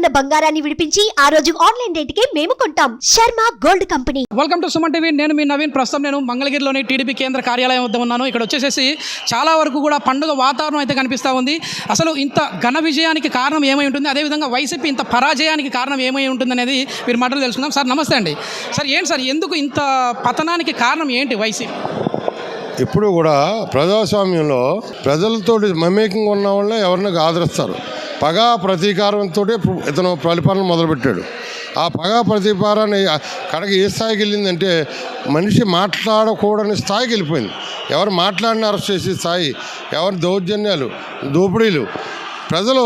ఉన్న బంగారాన్ని విడిపించి ఆ రోజు ఆన్లైన్ రేటుకే మేము కొంటాం. Sharma gold company. Welcome to Suman TV. నేను మీ నవీన్. ప్రస్తుతం నేను మంగళగిరిలోని టీడీపీ కేంద్ర కార్యాలయం వద్ద ఉన్నాను. ఇక్కడ వచ్చేసేసి చాలా వరకు కూడా పండుగ వాతావరణం అయితే కనిపిస్తూ ఉంది. అసలు ఇంత ఘన విజయానికి కారణం ఏమై ఉంటుంది? అదేవిధంగా వైసీపీ ఇంత పరాజయానికి కారణం ఏమై ఉంటుంది అనేది మీరు మాటలు తెలుసుకుందాం. సార్ నమస్తే అండి. సార్ ఏంటి సార్? ఎందుకు ఇంత పతనానికి కారణం ఏంటి వైసీపీ? ఎప్పుడు కూడా ప్రజాస్వామ్యంలో ప్రజలతో మమేకంగా ఉన్న వాళ్ళని ఎవరిని ఆదరిస్తారు. పగా ప్రతీకారంతో ఇతను పరిపాలన మొదలుపెట్టాడు. ఆ పగా ప్రతీకారాన్ని కడగ ఏ స్థాయికి వెళ్ళిందంటే మనిషి మాట్లాడకూడని స్థాయికి వెళ్ళిపోయింది. ఎవరు మాట్లాడిన అరెస్ట్ చేసే స్థాయి ఎవరి దౌర్జన్యాలు దోపిడీలు ప్రజలు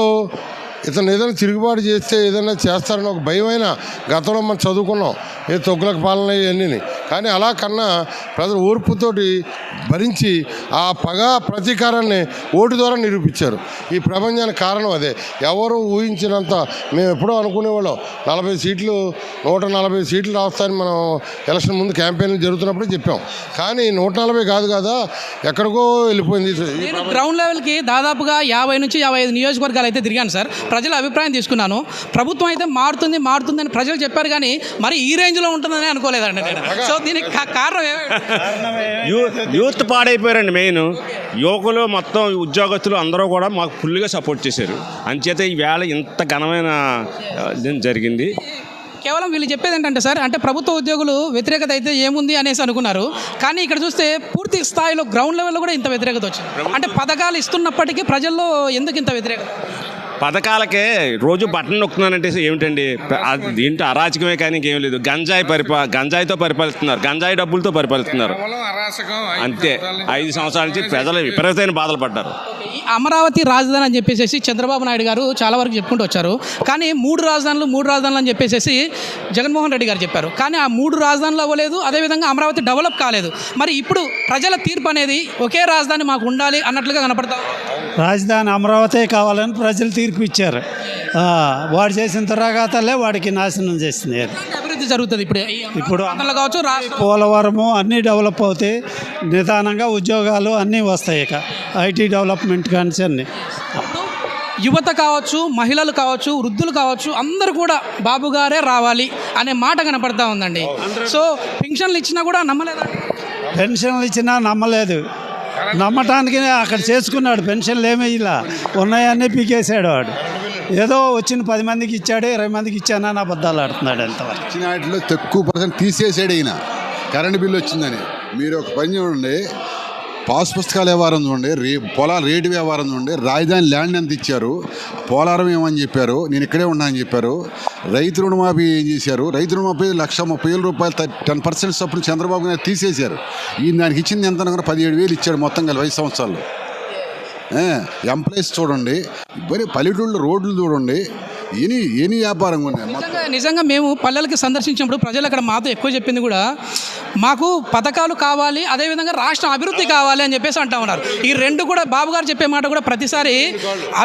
ఇతను ఏదైనా తిరుగుబాటు చేస్తే ఏదైనా చేస్తారని ఒక భయమైన గతంలో మనం చదువుకున్నాం. ఏ తొగ్గులకు పాలన ఇవన్నీ కానీ అలా కన్నా ప్రజలు ఓర్పుతోటి భరించి ఆ పగ ప్రతీకారాన్ని ఓటు ద్వారా నిరూపించారు. ఈ ప్రపంచానికి కారణం అదే. ఎవరు ఊహించినంత మేము ఎప్పుడో అనుకునేవాళ్ళం. నలభై సీట్లు నూట నలభై సీట్లు రాస్తాయని మనం ఎలక్షన్ ముందు క్యాంపెయిన్ జరుగుతున్నప్పుడే చెప్పాం. కానీ నూట నలభై కాదు కదా ఎక్కడికో వెళ్ళిపోయింది. గ్రౌండ్ లెవెల్కి దాదాపుగా యాభై నుంచి యాభై ఐదు నియోజకవర్గాలు అయితే తిరిగాను సార్. ప్రజల అభిప్రాయం తీసుకున్నాను. ప్రభుత్వం అయితే మారుతుంది మారుతుంది అని ప్రజలు చెప్పారు కానీ మరి ఈ రేంజ్లో ఉంటుందని అనుకోలేదండి నేను. సో దీనికి కారణం యూత్ పాడైపోయారండి మెయిన్. యువకులు మొత్తం ఉద్యోగస్తులు అందరూ కూడా మాకు ఫుల్గా సపోర్ట్ చేశారు. అంచేత ఈ వేళ ఇంత ఘనమైన జరిగింది. కేవలం వీళ్ళు చెప్పేది ఏంటంటే సార్ అంటే ప్రభుత్వ ఉద్యోగులు వ్యతిరేకత అయితే ఏముంది అనేసి అనుకున్నారు. కానీ ఇక్కడ చూస్తే పూర్తి స్థాయిలో గ్రౌండ్ లెవెల్లో కూడా ఇంత వ్యతిరేకత వచ్చింది. అంటే పథకాలు ఇస్తున్నప్పటికీ ప్రజల్లో ఎందుకు ఇంత వ్యతిరేకత? పథకాలకే రోజు బటన్ నొక్కుతున్నానంటే ఏమిటండి? దీంట్లో అరాచకమే కానీ ఇంకేం లేదు. గంజాయి పరిపా గంజాయితో పరిపాలిస్తున్నారు. గంజాయి డబ్బులతో పరిపాలిస్తున్నారు. అంతే. ఐదు సంవత్సరాల నుంచి ప్రజలు విపరీతమైన బాధలు పడ్డారు. అమరావతి రాజధాని అని చెప్పేసి చంద్రబాబు నాయుడు గారు చాలా వరకు చెప్పుకుంటూ వచ్చారు. కానీ మూడు రాజధానులు మూడు రాజధానులు అని చెప్పేసి జగన్మోహన్ రెడ్డి గారు చెప్పారు. కానీ ఆ మూడు రాజధానులు అవ్వలేదు. అదేవిధంగా అమరావతి డెవలప్ కాలేదు. మరి ఇప్పుడు ప్రజల తీర్పు అనేది ఒకే రాజధాని మాకు ఉండాలి అన్నట్లుగా కనపడతా. రాజధాని అమరావతి కావాలని ప్రజలు తీర్పు ఇచ్చారు. వాడు చేసిన దురాఘాతాలే వాడికి నాశనం చేసింది అభివృద్ధి జరుగుతుంది ఇప్పుడు? ఇప్పుడు కావచ్చు పోలవరము అన్నీ డెవలప్ అవుతాయి. నిదానంగా ఉద్యోగాలు అన్నీ వస్తాయి ఇక. ఐటీ డెవలప్మెంట్ కానీ అన్నీ. యువత కావచ్చు మహిళలు కావచ్చు వృద్ధులు కావచ్చు అందరూ కూడా బాబు గారే రావాలి అనే మాట కనపడతా ఉందండి. సో పెన్షన్లు ఇచ్చినా కూడా నమ్మలేదా? పెన్షన్లు ఇచ్చినా నమ్మలేదు. నమ్మటానికి అక్కడ చేసుకున్నాడు. పెన్షన్లు ఏమీ ఇలా ఉన్నాయన్నీ పీకేసాడు వాడు. ఏదో వచ్చిన పది మందికి ఇచ్చాడు ఇరవై మందికి ఇచ్చానని అబద్ధాలు ఆడుతున్నాడు ఎంతవరకు. ఇచ్చిన వాటిలో తక్కువ పర్సెంట్ తీసేసాడు ఈయన. కరెంట్ బిల్లు వచ్చిందని. మీరు ఒక పని చూడండి. పాస్ పుస్తకాల వ్యవహారం చూడండి. రే పొలాల రేటు వ్యవహారం చూడండి. రాజధాని ల్యాండ్ ఎంత ఇచ్చారు? పోలారం ఏమని చెప్పారు? నేను ఇక్కడే ఉన్నా అని చెప్పారు. రైతు రుణమాఫీ ఏం చేశారు? రైతు రుణమాఫీ లక్ష ముప్పై వేల రూపాయలు టెన్ పర్సెంట్ సప్పుడు చంద్రబాబు నాయుడు తీసేశారు. ఈయన దానికి ఇచ్చింది ఎంత పదిహేడు వేలు ఇచ్చాడు మొత్తం కలిపి ఐదు సంవత్సరాలు. ఎంప్లాయీస్ చూడండి. మరి పల్లెటూళ్ళు రోడ్లు చూడండి. ఎనీ ఎనీ వ్యాపారంగా ఉన్నాయి. నిజంగా మేము పల్లెలకి సందర్శించినప్పుడు ప్రజలు అక్కడ మాతో ఎక్కువ చెప్పింది కూడా మాకు పథకాలు కావాలి అదేవిధంగా రాష్ట్రం అభివృద్ధి కావాలి అని చెప్పేసి అంటా ఉన్నారు. ఈ రెండు కూడా బాబు గారు చెప్పే మాట కూడా ప్రతిసారి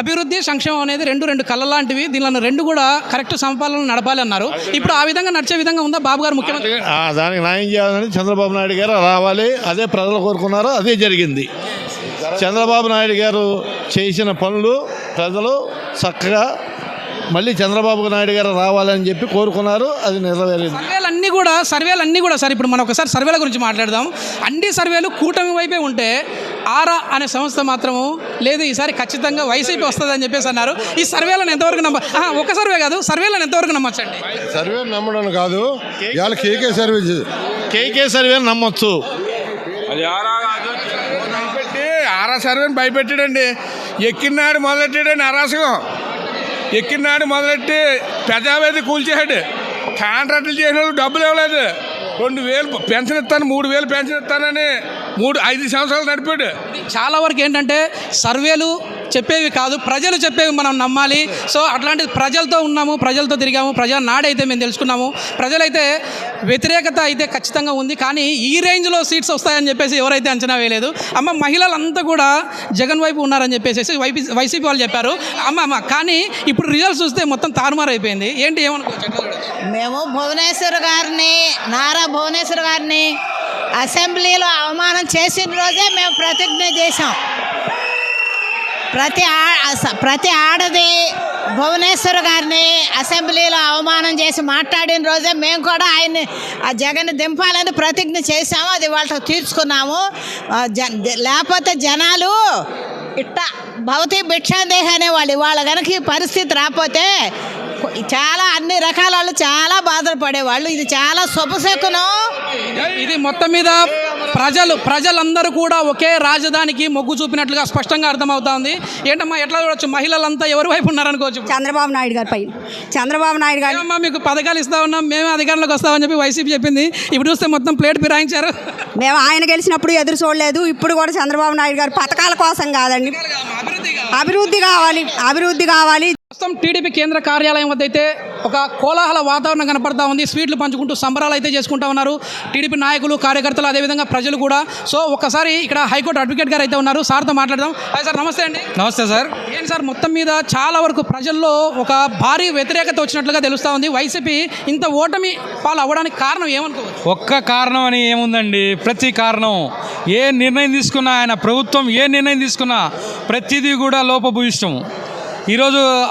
అభివృద్ధి సంక్షేమం అనేది రెండు రెండు కళ్ళ లాంటివి దీనిలో రెండు కూడా కరెక్ట్ సమపాలన నడపాలి అన్నారు. ఇప్పుడు ఆ విధంగా నడిచే విధంగా ఉందా బాబు గారు ముఖ్యమంత్రి? దానికి న్యాయం చేయాలని చంద్రబాబు నాయుడు గారు రావాలి. అదే ప్రజలు కోరుకున్నారు అదే జరిగింది. చంద్రబాబు నాయుడు గారు చేసిన పనులు ప్రజలు చక్కగా మళ్ళీ చంద్రబాబు నాయుడు గారు రావాలని చెప్పి కోరుకున్నారు. అది నెరవేరింది. సర్వేలు అన్నీ కూడా సర్వేలు అన్నీ కూడా సార్ ఇప్పుడు మనం ఒకసారి సర్వేల గురించి మాట్లాడదాం. అన్ని సర్వేలు కూటమి వైపే ఉంటే ఆరా అనే సంస్థ మాత్రము లేదు ఈసారి ఖచ్చితంగా వైసీపీ వస్తుంది అని చెప్పేసి అన్నారు. ఈ సర్వేలను ఎంతవరకు నమ్మ ఒక సర్వే కాదు సర్వేలను ఎంతవరకు నమ్మచ్చండి? సర్వే నమ్మడం కాదు ఇవాళ కేకే సర్వే. కేకే సర్వే నమ్మొచ్చు. పెట్టి ఆరా సర్వేని భయపెట్టాడండి. ఎక్కినాడు మొదలెట్టాడండి అరాసకం ఎక్కినాడు మొదలెట్టి ప్రజావేది కూల్చేసాడు కాంట్రాక్టులు చేసిన వాళ్ళు డబ్బులు ఇవ్వలేదు. రెండు వేలు పెన్షన్ ఇస్తాను మూడు వేలు పెన్షన్ ఇస్తానని మూడు ఐదు సంవత్సరాలు నడిపాడు. చాలా వరకు ఏంటంటే సర్వేలు చెప్పేవి కాదు ప్రజలు చెప్పేవి మనం నమ్మాలి. సో అట్లాంటి ప్రజలతో ఉన్నాము ప్రజలతో తిరిగాము ప్రజా నాడైతే మేము తెలుసుకున్నాము. ప్రజలైతే వ్యతిరేకత అయితే ఖచ్చితంగా ఉంది. కానీ ఈ రేంజ్లో సీట్స్ వస్తాయని చెప్పేసి ఎవరైతే అంచనా వేయలేదు అమ్మ మహిళలంతా కూడా జగన్ వైపు ఉన్నారని చెప్పేసి వైపీ వైసీపీ వాళ్ళు చెప్పారు. అమ్మ అమ్మ కానీ ఇప్పుడు రిజల్ట్స్ చూస్తే మొత్తం తారుమారు అయిపోయింది. ఏంటి ఏమనుకోవచ్చు మేము భువనేశ్వర్ గారిని నారా భువనేశ్వర్ గారిని అసెంబ్లీలో అవమానం చేసిన రోజే మేము ప్రతిజ్ఞ చేసాం ప్రతి అస- ప్రతి ఆడది భువనేశ్వర్ గారిని అసెంబ్లీలో అవమానం చేసి మాట్లాడిన రోజే మేము కూడా ఆయన్ని ఆ జగన్ దింపాలని ప్రతిజ్ఞ చేశాము. అది వాళ్ళకి తీర్చుకున్నాము. లేకపోతే జనాలు ఇట్ట భవతి భిక్షాందేహ అనేవాళ్ళు. వాళ్ళ కనుక ఈ పరిస్థితి రాకపోతే చాలా అన్ని రకాల వాళ్ళు చాలా బాధలు పడేవాళ్ళు. ఇది చాలా శుభశకునం. ఇది మొత్తం మీద ప్రజలు ప్రజలందరూ కూడా ఒకే రాజధానికి మొగ్గు చూపినట్లుగా స్పష్టంగా అర్థమవుతా ఉంది ఏంటమ్మా ఎట్లా చూడొచ్చు? మహిళలంతా ఎవరి వైపు ఉన్నారనుకోవచ్చు? చంద్రబాబు నాయుడు గారి పైన. చంద్రబాబు నాయుడు గారు ఏమమ్మా మీకు పథకాలు ఇస్తా ఉన్నాం మేమే అధికారంలోకి వస్తామని చెప్పి వైసీపీ చెప్పింది. ఇప్పుడు చూస్తే మొత్తం ప్లేట్ ఫిరాయించారు. మేము ఆయన గెలిచినప్పుడు ఎదురు చూడలేదు. ఇప్పుడు కూడా చంద్రబాబు నాయుడు గారు పథకాల కోసం కాదండి. అభివృద్ధి కావాలి. అభివృద్ధి కావాలి. ప్రస్తుతం టీడీపీ కేంద్ర కార్యాలయం వద్ద అయితే ఒక కోలాహల వాతావరణం కనపడతా ఉంది. స్వీట్లు పంచుకుంటూ సంబరాలు అయితే చేసుకుంటా ఉన్నారు. టీడీపీ నాయకులు కార్యకర్తలు అదేవిధంగా ప్రజలు కూడా. సో ఒక్కసారి ఇక్కడ హైకోర్టు అడ్వకేట్ గారు అయితే ఉన్నారు. సార్తో మాట్లాడదాం. హాయ్ సార్ నమస్తే అండి. నమస్తే సార్. ఏంటి సార్ మొత్తం మీద చాలా వరకు ప్రజల్లో ఒక భారీ వ్యతిరేకత వచ్చినట్లుగా తెలుస్తూ ఉంది. వైసీపీ ఇంత ఓటమి పాలు అవ్వడానికి కారణం ఏమనుకోవచ్చు? ఒక్క కారణం అని ఏముందండి? ప్రతి కారణం. ఏ నిర్ణయం తీసుకున్నా ఆయన ప్రభుత్వం ఏ నిర్ణయం తీసుకున్నా ప్రతిదీ కూడా లోపభూయిష్టం. ఈరోజు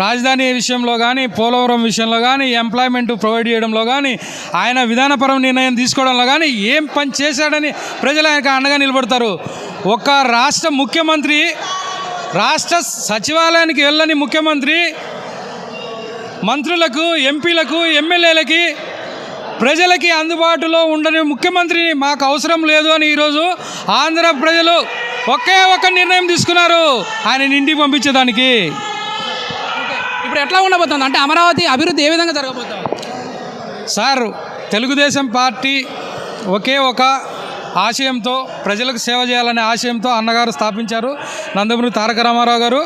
రాజధాని విషయంలో కానీ పోలవరం విషయంలో కానీ ఎంప్లాయ్మెంట్ ప్రొవైడ్ చేయడంలో కానీ ఆయన విధానపరం నిర్ణయం తీసుకోవడంలో కానీ ఏం పని చేశాడని ప్రజలు ఆయనకు అండగా నిలబడతారు. ఒక రాష్ట్ర ముఖ్యమంత్రి రాష్ట్ర సచివాలయానికి వెళ్ళని ముఖ్యమంత్రి మంత్రులకు ఎంపీలకు ఎమ్మెల్యేలకి ప్రజలకి అందుబాటులో ఉండని ముఖ్యమంత్రిని మాకు అవసరం లేదు అని ఈరోజు ఆంధ్ర ప్రజలు ఒకే ఒక్క నిర్ణయం తీసుకున్నారు. ఆయన ఇంటికి పంపించేదానికి. ఇప్పుడు ఎట్లా ఉండబోతుంది? అంటే అమరావతి అభివృద్ధి ఏ విధంగా జరగబోతుంది? సార్ తెలుగుదేశం పార్టీ ఒకే ఒక ఆశయంతో ప్రజలకు సేవ చేయాలనే ఆశయంతో అన్నగారు స్థాపించారు నందమూరి తారక రామారావు గారు.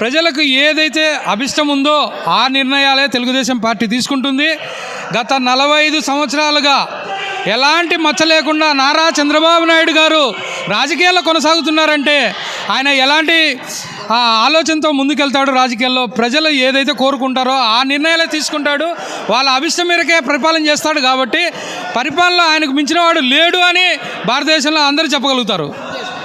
ప్రజలకు ఏదైతే అభిష్టం ఉందో ఆ నిర్ణయాలే తెలుగుదేశం పార్టీ తీసుకుంటుంది. గత నలభై ఐదు సంవత్సరాలుగా ఎలాంటి మచ్చ లేకుండా నారా చంద్రబాబు నాయుడు గారు రాజకీయాల్లో కొనసాగుతున్నారంటే ఆయన ఎలాంటి ఆ ఆలోచనతో ముందుకెళ్తాడు రాజకీయాల్లో? ప్రజలు ఏదైతే కోరుకుంటారో ఆ నిర్ణయాలే తీసుకుంటాడు. వాళ్ళ అభిష్టం మేరకే పరిపాలన చేస్తాడు కాబట్టి పరిపాలన ఆయనకు మించిన వాడు లేడు అని భారతదేశంలో అందరూ చెప్పగలుగుతారు.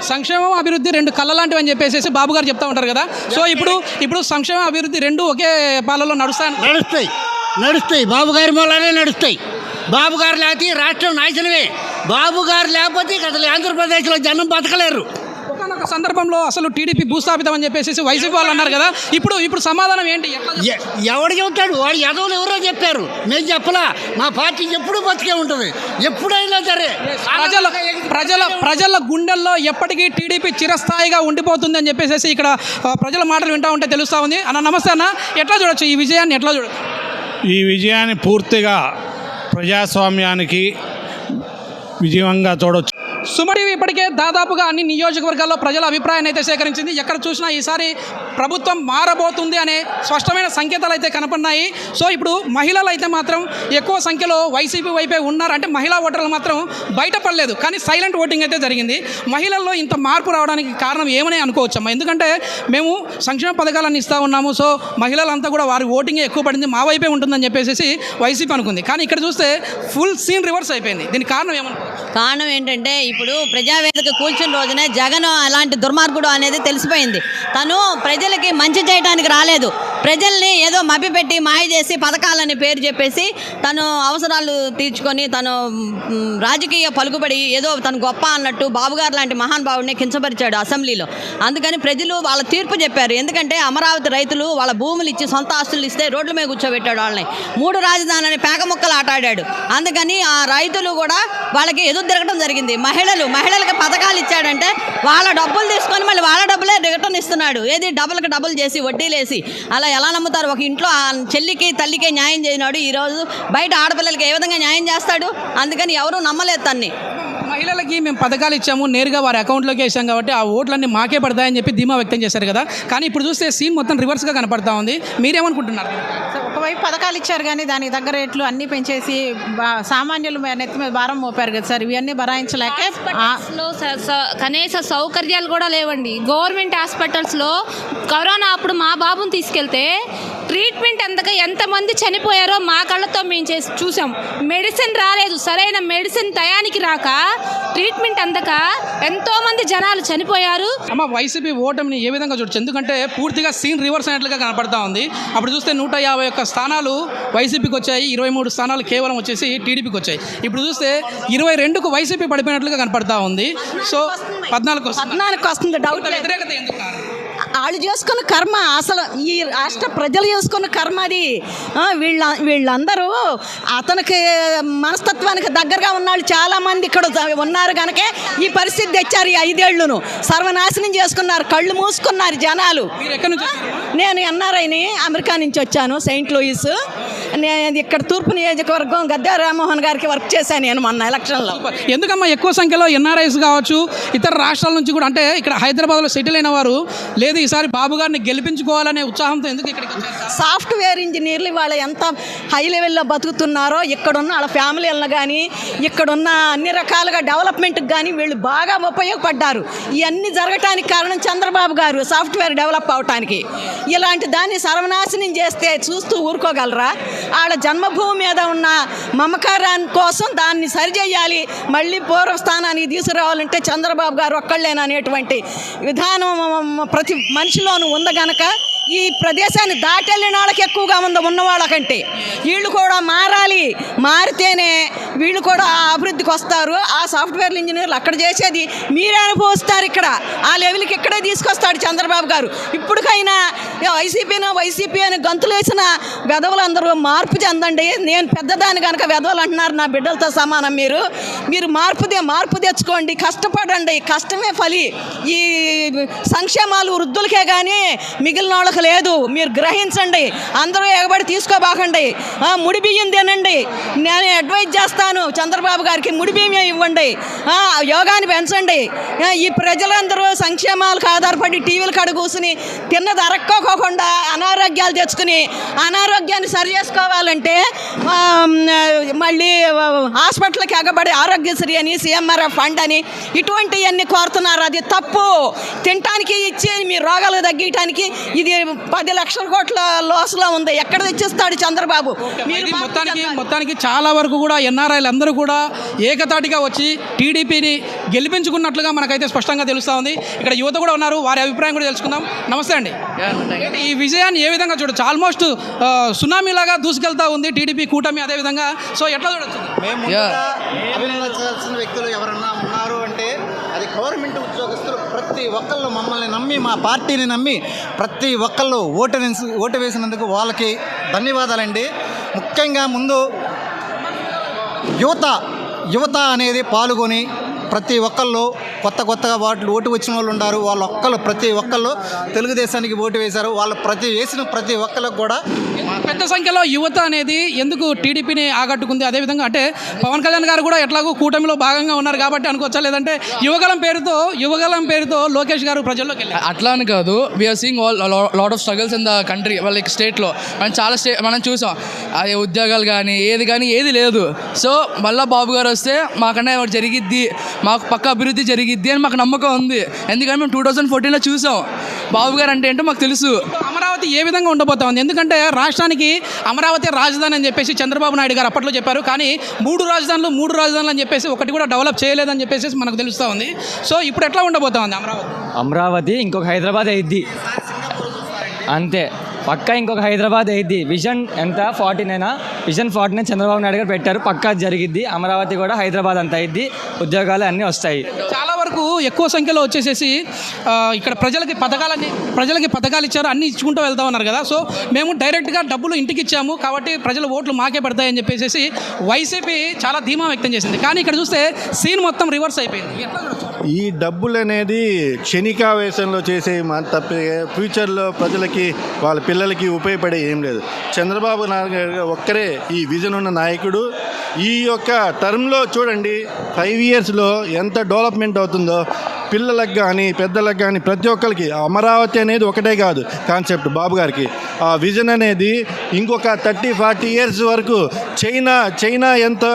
సంక్షేమం అభివృద్ధి రెండు కళ్ళ లాంటివి అని చెప్పేసి బాబు గారు చెప్తా ఉంటారు కదా? సో ఇప్పుడు ఇప్పుడు సంక్షేమ అభివృద్ధి రెండు ఒకే పాలలో నడుస్తాను నడుస్తాయి. నడుస్తాయి. బాబు గారి మూలనే నడుస్తాయి. బాబు గారు లేకపోతే రాష్ట్రం నాశనమే. బాబు గారు లేకపోతే అసలు ఆంధ్రప్రదేశ్లో జనం బతకలేరు. ఒకనొక సందర్భంలో అసలు టీడీపీ భూస్థాపితం అని చెప్పేసి వైసీపీ వాళ్ళు అన్నారు కదా ఇప్పుడు ఇప్పుడు సమాధానం ఏంటి? ఎవడు చెబుతాడు వాడు ఎదవలు ఎవరో చెప్పారు. నేను చెప్పలా. మా పార్టీ ఎప్పుడు బతికే ఉంటుంది. ఎప్పుడైనా సరే ప్రజల ప్రజల ప్రజల గుండెల్లో ఎప్పటికీ టీడీపీ చిరస్థాయిగా ఉండిపోతుంది అని చెప్పేసి ఇక్కడ ప్రజల మాటలు వింటా ఉంటే తెలుస్తా ఉంది. అన్న నమస్తే అన్న. ఎట్లా చూడొచ్చు ఈ విజయాన్ని? ఎట్లా చూడొచ్చు ఈ విజయాన్ని పూర్తిగా ప్రజాస్వామ్యానికి విజయంగా ఇప్పటికే దాదాపుగా అన్ని నియోజకవర్గాల్లో ప్రజల అభిప్రాయాన్ని అయితే సేకరించింది. ఎక్కడ చూసినా ఈసారి ప్రభుత్వం మారబోతుంది అనే స్పష్టమైన సంకేతాలు అయితే కనపడినాయి సో ఇప్పుడు మహిళలు అయితే మాత్రం ఎక్కువ సంఖ్యలో వైసీపీ వైపే ఉన్నారు. అంటే మహిళా ఓటర్లు మాత్రం బయటపడలేదు. కానీ సైలెంట్ ఓటింగ్ అయితే జరిగింది. మహిళల్లో ఇంత మార్పు రావడానికి కారణం ఏమని అనుకోవచ్చమ్మా? ఎందుకంటే మేము సంక్షేమ పథకాలన్నీ ఇస్తూ ఉన్నాము. సో మహిళలంతా కూడా వారి ఓటింగ్ ఎక్కువ పడింది. మా వైపే ఉంటుందని చెప్పేసి వైసీపీ అనుకుంది. కానీ ఇక్కడ చూస్తే ఫుల్ సీన్ రివర్స్ అయిపోయింది. దీనికి కారణం ఏమనుకోవచ్చు కారణం ఏంటంటే ఇప్పుడు ప్రజావేదిక కూల్చిన రోజునే జగన్ అలాంటి దుర్మార్గుడు అనేది తెలిసిపోయింది. తను ప్రజలకి మంచి చేయడానికి రాలేదు. ప్రజల్ని ఏదో మభ్యపెట్టి మాయ చేసి పథకాలని పేరు చెప్పేసి తను అవసరాలు తీర్చుకొని తను రాజకీయ పలుకుబడి ఏదో తను గొప్ప అన్నట్టు బాబుగారు లాంటి మహానుభావుడిని కించపరిచాడు అసెంబ్లీలో. అందుకని ప్రజలు వాళ్ళ తీర్పు చెప్పారు. ఎందుకంటే అమరావతి రైతులు వాళ్ళ భూములు ఇచ్చి సొంత ఆస్తులు ఇస్తే రోడ్ల మీద కూర్చోబెట్టాడు వాళ్ళని. మూడు రాజధానిని పేక ముక్కలు ఆటాడాడు అందుకని ఆ రైతులు కూడా వాళ్ళకి ఎదురు తిరగడం జరిగింది. మహిళలు మహిళలకి పథకాలు ఇచ్చాడంటే వాళ్ళ డబ్బులు తీసుకొని మళ్ళీ వాళ్ళ డబ్బులే రిటర్న్ ఇస్తున్నాడు. ఏది? డబుల్కి డబుల్ చేసి వడ్డీలేసి అలా ఎలా నమ్ముతారు? ఒక ఇంట్లో ఆ చెల్లికి తల్లికే న్యాయం చేయనాడు ఈరోజు బయట ఆడపిల్లలకి ఏ విధంగా న్యాయం చేస్తాడు? అందుకని ఎవరు నమ్మలేదు తన్ని. మహిళలకి మేము పథకాలు ఇచ్చాము. నేరుగా వారి అకౌంట్లోకి వేసాం కాబట్టి ఆ ఓట్లన్నీ మాకే పడతాయని చెప్పి ధీమా వ్యక్తం చేశారు కదా. కానీ ఇప్పుడు చూస్తే సీన్ మొత్తం రివర్స్గా కనపడతా ఉంది. మీరేమనుకుంటున్నారు? ఒకవైపు పథకాలు ఇచ్చారు కానీ దానికి దగ్గర రేట్లు అన్నీ పెంచేసి బా- సామాన్యులు నెత్తి మీద భారం మోపారు కదా సార్. ఇవన్నీ భరాయించలేక స- స- కనీస సౌకర్యాలు కూడా లేవండి. గవర్నమెంట్ హాస్పిటల్స్లో కరోనా అప్పుడు మా బాబుని తీసుకెళ్తే ట్రీట్మెంట్ అందక ఎంతమంది చనిపోయారో మా కళ్ళతో మేము చేసి చూసాం. మెడిసిన్ రాలేదు. సరైన మెడిసిన్ టయానికి రాక ట్రీట్మెంట్ అందక ఎంతోమంది జనాలు చనిపోయారు. అమ్మ వైసీపీ ఓటమిని ఏ విధంగా చూడొచ్చు? ఎందుకంటే పూర్తిగా సీన్ రివర్స్ అయినట్లుగా కనపడతా ఉంది. అప్పుడు చూస్తే నూట యాభై ఒక్క స్థానాలు వైసీపీకి వచ్చాయి. ఇరవై మూడు స్థానాలు కేవలం వచ్చేసి టీడీపీకి వచ్చాయి. ఇప్పుడు చూస్తే ఇరవై రెండుకు వైసీపీ పడిపోయినట్లుగా కనపడతా ఉంది. సో పద్నాలుగు. పద్నాలుగు వస్తుంది. డౌట్. వ్యతిరేకత ఎందుకు? వాళ్ళు చేసుకున్న కర్మ అసలు ఈ రాష్ట్ర ప్రజలు చేసుకున్న కర్మ అది. వీళ్ళ వీళ్ళందరూ అతనికి మనస్తత్వానికి దగ్గరగా ఉన్నాళ్ళు చాలా మంది ఇక్కడ ఉన్నారు కనుకే ఈ పరిస్థితి తెచ్చారు ఈ ఐదేళ్ళును. సర్వనాశనం చేసుకున్నారు కళ్ళు మూసుకున్నారు జనాలు? నేను ఎన్ఆర్ఐని అమెరికా నుంచి వచ్చాను సెయింట్ లూయిస్. నేను ఇక్కడ తూర్పు నియోజకవర్గం గద్దె రామ్మోహన్ గారికి వర్క్ చేశాను నేను మొన్న ఎలక్షన్లో. ఎందుకమ్మా ఎక్కువ సంఖ్యలో ఎన్ఆర్ఐస్ కావచ్చు ఇతర రాష్ట్రాల నుంచి కూడా అంటే ఇక్కడ హైదరాబాద్లో సెటిల్ అయిన వారు లేదు ఈసారి బాబు గారిని గెలిపించుకోవాలనే ఉత్సాహంతో ఎందుకు ఇక్కడికి వచ్చారు సాఫ్ట్వేర్ ఇంజనీర్లు వాళ్ళు ఎంత హై లెవెల్లో బతుకుతున్నారో ఇక్కడున్న వాళ్ళ ఫ్యామిలీలను కానీ ఇక్కడున్న అన్ని రకాలుగా డెవలప్మెంట్కి కానీ వీళ్ళు బాగా ఉపయోగపడ్డారు. ఇవన్నీ జరగటానికి కారణం చంద్రబాబు గారు సాఫ్ట్వేర్ డెవలప్ అవటానికి. ఇలాంటి దాన్ని సర్వనాశనం చేస్తే చూస్తూ ఊరుకోగలరా? వాళ్ళ జన్మభూమి మీద ఉన్న మమకారాన్ని కోసం దాన్ని సరిచేయాలి. మళ్ళీ పూర్వస్థానానికి తీసుకురావాలంటే చంద్రబాబు గారు ఒక్కళ్ళేననేటువంటి విధానం ప్రతి మనిషిలోనూ ఉంది గనక ఈ ప్రదేశాన్ని దాటెళ్ళిన వాళ్ళకి ఎక్కువగా ఉంది ఉన్న వాళ్ళకంటే. వీళ్ళు కూడా మారాలి. మారితేనే వీళ్ళు కూడా ఆ అభివృద్ధికి వస్తారు. ఆ సాఫ్ట్వేర్ ఇంజనీర్లు అక్కడ చేసేది మీరే అనుభవిస్తారు ఇక్కడ. ఆ లెవెల్కి ఇక్కడే తీసుకొస్తాడు చంద్రబాబు గారు. ఇప్పటికైనా వైసీపీనో వైసీపీ అని గంతులేసిన వెధవలందరూ మార్పు చెందండి. నేను పెద్దదాన్ని కనుక వెధవలు అంటున్నారు నా బిడ్డలతో సమానం మీరు. మీరు మార్పుదే మార్పు తెచ్చుకోండి. కష్టపడండి. కష్టమే ఫలి. ఈ సంక్షేమాలు వృద్ధులకే కానీ మిగిలిన వాళ్ళకి లేదు. మీరు గ్రహించండి. అందరూ ఎగబడి తీసుకోబాకండి. ముడి బియ్యం తినండి. నేను అడ్వైజ్ చేస్తాను చంద్రబాబు గారికి ముడి బియ్యం ఇవ్వండి. యోగాని పెంచండి. ఈ ప్రజలందరూ సంక్షేమాలకు ఆధారపడి టీవీల కాడ కూర్చుని తిన్నది అరక్కోకోకుండా అనారోగ్యాలు తెచ్చుకుని అనారోగ్యాన్ని సరి చేసుకోవాలంటే మళ్ళీ హాస్పిటల్కి ఎగబడి ఆరోగ్యశ్రీ అని సిఎంఆర్ఎఫ్ ఫండ్ అని ఇటువంటివన్నీ కోరుతున్నారు. అది తప్పు. తినటానికి ఇచ్చి మీ రోగాలు తగ్గించడానికి ఇది పది లక్షల కోట్ల లోసులో ఉంది. ఎక్కడ తెచ్చిస్తాడు చంద్రబాబు? ఇది మొత్తానికి మొత్తానికి చాలా వరకు కూడా ఎన్ఆర్ఐలు అందరూ కూడా ఏకతాటిగా వచ్చి టీడీపీని గెలిపించుకున్నట్లుగా మనకైతే స్పష్టంగా తెలుస్తూ ఉంది. ఇక్కడ యువత కూడా ఉన్నారు. వారి అభిప్రాయం కూడా తెలుసుకుందాం. నమస్తే అండి. ఈ విజయాన్ని ఏ విధంగా చూడొచ్చు ఆల్మోస్ట్ సునామీ లాగా దూసుకెళ్తా ఉంది టీడీపీ కూటమి అదే విధంగా. సో ఎట్లా చూడొచ్చు? మేము ముందుగా అభినందించాల్సిన వ్యక్తులు ఎవరన్నా ఉన్నారు అంటే అది గవర్నమెంట్ ప్రతి ఒక్కళ్ళు మమ్మల్ని నమ్మి మా పార్టీని నమ్మి ప్రతి ఒక్కళ్ళు ఓటు వేసి ఓటు వేసినందుకు వాళ్ళకి ధన్యవాదాలండి. ముఖ్యంగా ముందు యువత యువత అనేది పాల్గొని ప్రతి ఒక్కళ్ళు కొత్త కొత్తగా వాటిలో ఓటు వచ్చిన వాళ్ళు ఉన్నారు వాళ్ళు ఒక్కళ్ళు ప్రతి ఒక్కళ్ళు తెలుగుదేశానికి ఓటు వేశారు. వాళ్ళు ప్రతి వేసిన ప్రతి ఒక్కళ్ళకు కూడా పెద్ద సంఖ్యలో యువత అనేది ఎందుకు టీడీపీని ఆకట్టుకుంది? అదేవిధంగా అంటే పవన్ కళ్యాణ్ గారు కూడా ఎట్లాగో కూటమిలో భాగంగా ఉన్నారు కాబట్టి అనుకోవచ్చా? లేదంటే యువగలం పేరుతో యువగలం పేరుతో లోకేష్ గారు ప్రజల్లోకి వెళ్ళారు. అట్లా అని కాదు. We are seeing all lot of struggles in the country వాళ్ళకి స్టేట్లో మనం చాలా స్టే మనం చూసాం. అది ఉద్యోగాలు కానీ ఏది కానీ ఏది లేదు. సో మళ్ళీ బాబు గారు వస్తే మాకన్నా ఎవరు జరిగిద్ది? మాకు పక్క అభివృద్ధి జరిగిద్ది అని మాకు నమ్మకం ఉంది. ఎందుకంటే మేము టూ థౌజండ్ ఫోర్టీన్లో చూసాం. బాబు గారు అంటే ఏంటో మాకు తెలుసు. అమరావతి ఏ విధంగా ఉండబోతా ఉంది ఎందుకంటే రాష్ట్రానికి అమరావతి రాజధాని అని చెప్పేసి చంద్రబాబు నాయుడు గారు అప్పట్లో చెప్పారు. కానీ మూడు రాజధానులు మూడు రాజధానులు అని చెప్పేసి ఒకటి కూడా డెవలప్ చేయలేదని చెప్పేసి మనకు తెలుస్తూ ఉంది. సో ఇప్పుడు ఎట్లా ఉండబోతా ఉంది అమరావతి? అమరావతి ఇంకొక హైదరాబాద్ అయింది అంతే. పక్కా ఇంకొక హైదరాబాద్ అయింది విజన్ ఎంత? ఫార్టీ నైనా vision forty nine Chandrababu Naidu garu పెట్టారు. పక్కా జరిగిద్ది. అమరావతి కూడా హైదరాబాద్ అంత అయింది ఉద్యోగాలు అన్నీ వస్తాయి. చాలా ఎక్కువ సంఖ్యలో వచ్చేసేసి ఇక్కడ ప్రజలకి పథకాలన్నీ ప్రజలకి పథకాలు ఇచ్చారు అన్నీ ఇచ్చుకుంటూ వెళ్తా ఉన్నారు కదా. సో మేము డైరెక్ట్గా డబ్బులు ఇంటికి ఇచ్చాము కాబట్టి ప్రజల ఓట్లు మాకే పడతాయని చెప్పేసి వైసీపీ చాలా ధీమా వ్యక్తం చేసింది. కానీ ఇక్కడ చూస్తే సీన్ మొత్తం రివర్స్ అయిపోయింది. ఎట్లా ఈ డబ్బులు అనేది క్షణికావేశంలో చేసే మా తప్ప ఫ్యూచర్లో ప్రజలకి వాళ్ళ పిల్లలకి ఉపయోగపడే ఏం లేదు. చంద్రబాబు నాయుడు గారు ఒక్కరే ఈ విజన్ ఉన్న నాయకుడు. ఈ యొక్క టర్మ్లో చూడండి ఫైవ్ ఇయర్స్లో ఎంత డెవలప్మెంట్ అవుతుందో పిల్లలకు కానీ పెద్దలకు కానీ ప్రతి ఒక్కరికి అమరావతి అనేది ఒకటే కాదు కాన్సెప్ట్ బాబు గారికి. ఆ విజన్ అనేది ఇంకొక థర్టీ ఫార్టీ ఇయర్స్ వరకు చైనా చైనా ఎంత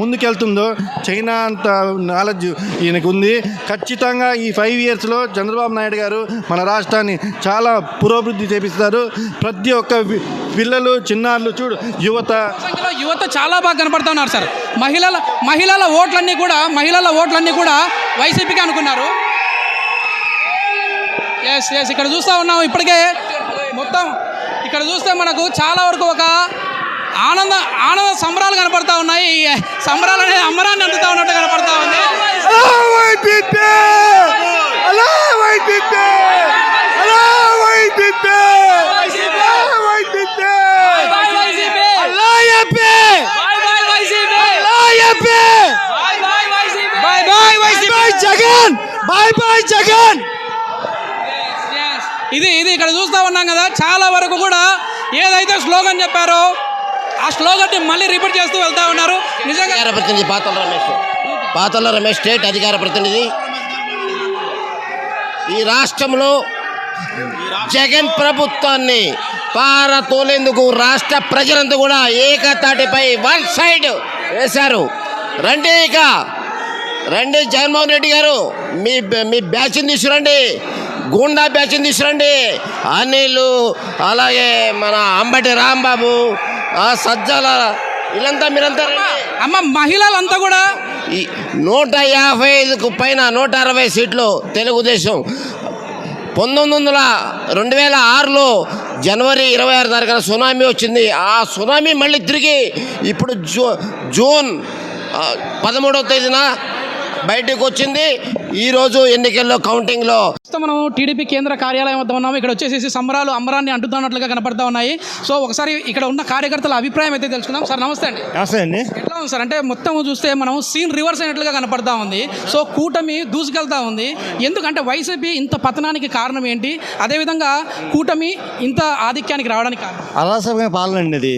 ముందుకెళ్తుందో చైనా అంత నాలెడ్జ్ ఈయనకు ఉంది ఖచ్చితంగా ఈ ఫైవ్ ఇయర్స్లో చంద్రబాబు నాయుడు గారు మన రాష్ట్రాన్ని చాలా పురోభివృద్ధి చేపిస్తారు. ప్రతి ఒక్క పిల్లలు చిన్నారులు చూడు యువత. యువత చాలా బాగా కనపడుతున్నారు సార్. మహిళల మహిళల ఓట్లన్నీ కూడా మహిళల ఓట్లన్నీ కూడా వైసీపీకి అనుకున్నారు. ఎస్ ఎస్ ఇక్కడ చూస్తూ ఉన్నాం ఇప్పటికే. మొత్తం ఇక్కడ చూస్తే మనకు చాలా వరకు ఒక ఆనంద ఆనంద సంబరాలు కనపడతా ఉన్నాయి. ఈ సంబరాలు అనేది అమ్మరాన్ని అందుతా ఉన్నట్టు కనపడతా ఉంది. Bye bye Jagan. ఇది ఇది ఇక్కడ చూస్తా ఉన్నాం కదా చాలా వరకు కూడా ఏదైతే స్లోగన్ చెప్పారో ఆ స్లోగన్ని మళ్ళీ రిపీట్ చేస్తూ వెళ్తా ఉన్నారు. నిజంగా ప్రతినిధి పాతల రమేష్. పాతల రమేష్ స్టేట్ అధికార ప్రతినిధి. ఈ రాష్ట్రంలో జగన్ ప్రభుత్వాన్ని పారతోలేందుకు రాష్ట్ర ప్రజలంతా కూడా ఏకతాటిపై వన్ సైడ్ వేశారు. రండి ఇక. రండి జగన్మోహన్ రెడ్డి గారు. మీ మీ బ్యాచ్ని తీసుకురండి. గూండా బ్యాచ్ని తీసుకురండి. అనిల్ అలాగే మన అంబటి రాంబాబు ఆ సజ్జల వీళ్ళంతా మీరంతా అమ్మ మహిళలంతా కూడా. ఈ నూట యాభై ఐదుకు పైన నూట అరవై సీట్లు తెలుగుదేశం. పంతొమ్మిది వందల రెండు వేల ఆరులో జనవరి ఇరవై ఆరు తారీఖున సునామీ వచ్చింది. ఆ సునామీ మళ్ళీ తిరిగి ఇప్పుడు జూ జూన్ పదమూడవ తేదీన బయటకు వచ్చింది. ఈరోజు ఎన్నికల్లో కౌంటింగ్లో ప్రస్తుతం మనం టీడీపీ కేంద్ర కార్యాలయం వద్ద ఉన్నాము. ఇక్కడ వచ్చేసేసి సంబరాలు అమ్మరాన్ని అంటుతున్నట్లుగా కనపడతా ఉన్నాయి. సో ఒకసారి ఇక్కడ ఉన్న కార్యకర్తల అభిప్రాయం అయితే తెలుసుకుందాం. సార్ నమస్తే అండి. నమస్తే అండి. ఎట్లా ఉంది సార్? అంటే మొత్తం చూస్తే మనం సీన్ రివర్స్ అయినట్లుగా కనపడతా ఉంది. సో కూటమి దూసుకెళ్తా ఉంది. ఎందుకంటే వైసీపీ ఇంత పతనానికి కారణం ఏంటి? అదేవిధంగా కూటమి ఇంత ఆధిక్యానికి రావడానికి కారణం? అరాసమైన పాలన అండి ఇది.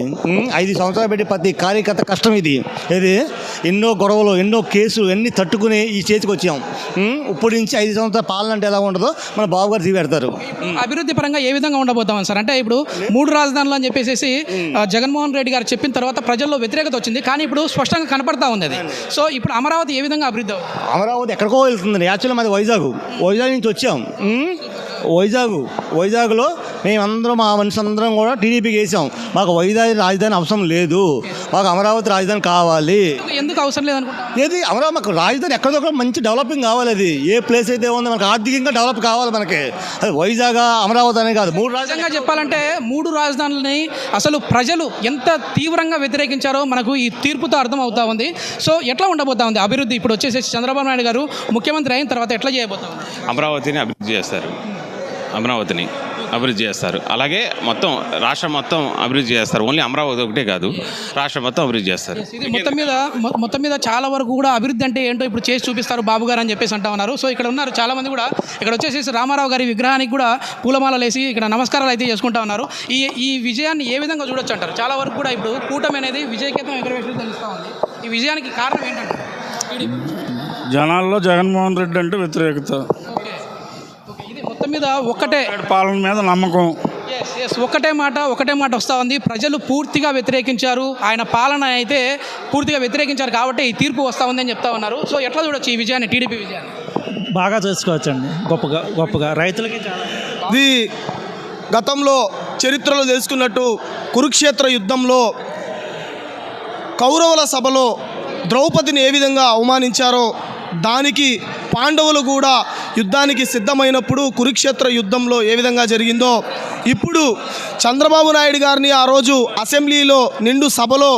ఐదు సంవత్సరాలు పెట్టి ప్రతి కార్యకర్త కష్టం ఇది. ఇది ఎన్నో గొడవలు ఎన్నో కేసులు అన్నీ తట్టుకుని ఈ చేతికి వచ్చాం. ఇప్పుడు నుంచి ఐదు సంవత్సరాల పాలన అంటే ఎలా ఉండదో మన బాబు గారు పెడతారు అభివృద్ధి పరంగా ఏ విధంగా ఉండబోతాం సార్? అంటే ఇప్పుడు మూడు రాజధానులు అని చెప్పేసి జగన్మోహన్ రెడ్డి గారు చెప్పిన తర్వాత ప్రజల్లో వ్యతిరేకత వచ్చింది. కానీ ఇప్పుడు స్పష్టంగా కనపడతా ఉంది అది సో ఇప్పుడు అమరావతి ఏ విధంగా అభివృద్ధి అమరావతి ఎక్కడికో వెళ్తుందండి యాక్చువల్లీ మాది వైజాగ్. వైజాగ్ నుంచి వచ్చాం. వైజాగ్. వైజాగ్లో మేమందరం మా మనిషి అందరం కూడా టీడీపీకి వేసాం. మాకు వైజాగ్ రాజధాని అవసరం లేదు. మాకు అమరావతి రాజధాని కావాలి. ఎందుకు అవసరం లేదనుకుంటా? ఏది? అమరావతి మాకు రాజధాని ఎక్కడొక్కడ మంచి డెవలపింగ్ కావాలి అది. ఏ ప్లేస్ అయితే ఉందో మనకు ఆర్థికంగా డెవలప్ కావాలి మనకి. అది వైజాగ్ అమరావతి అనే కాదు. మూడు రాజధాని నిజంగా చెప్పాలంటే మూడు రాజధానులని అసలు ప్రజలు ఎంత తీవ్రంగా వ్యతిరేకించారో మనకు ఈ తీర్పుతో అర్థం అవుతా ఉంది. సో ఎట్లా ఉండబోతా ఉంది? అభివృద్ధి ఇప్పుడు వచ్చేసేసి చంద్రబాబు నాయుడు గారు ముఖ్యమంత్రి అయిన తర్వాత ఎట్లా చేయబోతా ఉంది? అమరావతిని అభివృద్ధి చేస్తారు. అమరావతిని. అభివృద్ధి చేస్తారు. అలాగే మొత్తం రాష్ట్రం మొత్తం అభివృద్ధి చేస్తారు. ఓన్లీ అమరావతి ఒకటే కాదు రాష్ట్రం మొత్తం అభివృద్ధి చేస్తారు. ఇది మొత్తం మీద మొత్తం మీద చాలా వరకు కూడా అభివృద్ధి అంటే ఏంటో ఇప్పుడు చేసి చూపిస్తారు బాబు గారు అని చెప్పేసి అంటా ఉన్నారు. సో ఇక్కడ ఉన్నారు చాలా మంది కూడా. ఇక్కడ వచ్చేసేసి రామారావు గారి విగ్రహానికి కూడా పూలమాలలు వేసి ఇక్కడ నమస్కారాలు అయితే చేసుకుంటా ఉన్నారు. ఈ ఈ విజయాన్ని ఏ విధంగా చూడొచ్చు అంటారు? చాలా వరకు కూడా ఇప్పుడు కూటమి అనేది విజయకేతం ఎగరవేసి తెలుస్తూ ఉంది. ఈ విజయానికి కారణం ఏంటంటే జనాల్లో జగన్మోహన్ రెడ్డి అంటే వ్యతిరేకత. మీద ఒక్కటే పాలన మీద నమ్మకం. ఎస్ ఒకటే మాట ఒకటే మాట వస్తూ ఉంది. ప్రజలు పూర్తిగా వ్యతిరేకించారు. ఆయన పాలన అయితే పూర్తిగా వ్యతిరేకించారు కాబట్టి ఈ తీర్పు వస్తూ ఉంది అని చెప్తా ఉన్నారు. సో ఎట్లా చూడొచ్చు ఈ విజయాన్ని టీడీపీ విజయాన్ని? బాగా చేసుకోవచ్చండి. గొప్పగా గొప్పగా. రైతులకి చాలా ఇది గతంలో చరిత్రలో తెలుసుకున్నట్టు కురుక్షేత్ర యుద్ధంలో కౌరవుల సభలో ద్రౌపదిని ఏ విధంగా అవమానించారో దానికి పాండవులు కూడా యుద్ధానికి సిద్ధమైనప్పుడు కురుక్షేత్ర యుద్ధంలో ఏ విధంగా జరిగిందో ఇప్పుడు చంద్రబాబు నాయుడు గారిని ఆ రోజు అసెంబ్లీలో నిండు సభలో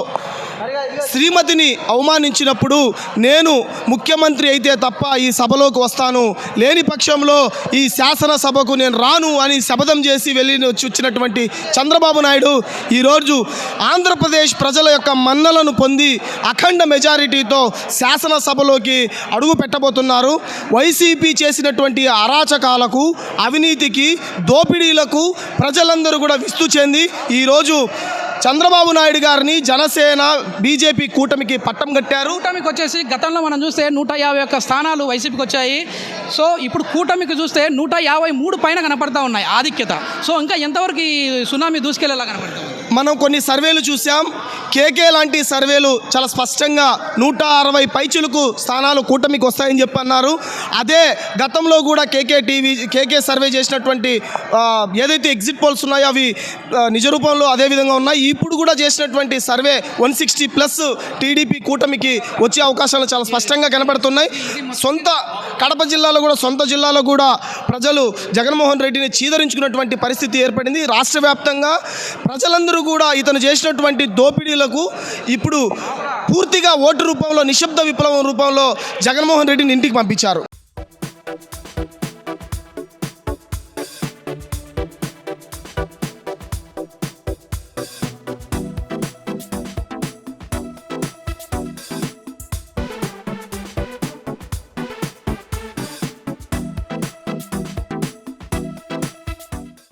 శ్రీమతిని అవమానించినప్పుడు నేను ముఖ్యమంత్రి అయితే తప్ప ఈ సభలోకి వస్తాను. లేని పక్షంలో ఈ శాసనసభకు నేను రాను అని శపథం చేసి వెళ్ళి వచ్చినటువంటి చంద్రబాబు నాయుడు ఈరోజు ఆంధ్రప్రదేశ్ ప్రజల యొక్క మన్నలను పొంది అఖండ మెజారిటీతో శాసనసభలోకి అడుగు పెట్టబోతున్నారు. వైసీపీ చేసినటువంటి అరాచకాలకు అవినీతికి దోపిడీలకు ప్రజలందరూ కూడా విస్తు చెంది ఈరోజు చంద్రబాబు నాయుడు గారిని జనసేన బీజేపీ కూటమికి పట్టం కట్టారు. కూటమికి వచ్చేసి గతంలో మనం చూస్తే నూట యాభై ఒక్క స్థానాలు వైసీపీకి వచ్చాయి. సో ఇప్పుడు కూటమికి చూస్తే నూట యాభై మూడు పైన కనపడతా ఉన్నాయి ఆధిక్యత. సో ఇంకా ఎంతవరకు ఈ సునామీ దూసుకెళ్ళేలా కనపడుతుంది మనం కొన్ని సర్వేలు చూసాం కేకే లాంటి సర్వేలు చాలా స్పష్టంగా నూట అరవై పైచులకు స్థానాలు కూటమికి వస్తాయని చెప్పన్నారు. అదే గతంలో కూడా కేకే టీవీ కేకే సర్వే చేసినటువంటి ఏదైతే ఎగ్జిట్ పోల్స్ ఉన్నాయో అవి నిజ రూపంలో అదే విధంగా ఉన్నాయి. ఇప్పుడు కూడా చేసినటువంటి survey one sixty plus TDP కూటమికి వచ్చే అవకాశాలు చాలా స్పష్టంగా కనపడుతున్నాయి సొంత కడప జిల్లాలో కూడా సొంత జిల్లాలో కూడా ప్రజలు జగన్మోహన్ రెడ్డిని చీదరించుకున్నటువంటి పరిస్థితి ఏర్పడింది. రాష్ట్ర వ్యాప్తంగా ప్రజలందరూ కూడా ఇతను చేసినటువంటి దోపిడీలకు ఇప్పుడు పూర్తిగా ఓటు రూపంలో నిశ్శబ్ద విప్లవం రూపంలో జగన్మోహన్ రెడ్డిని ఇంటికి పంపించారు.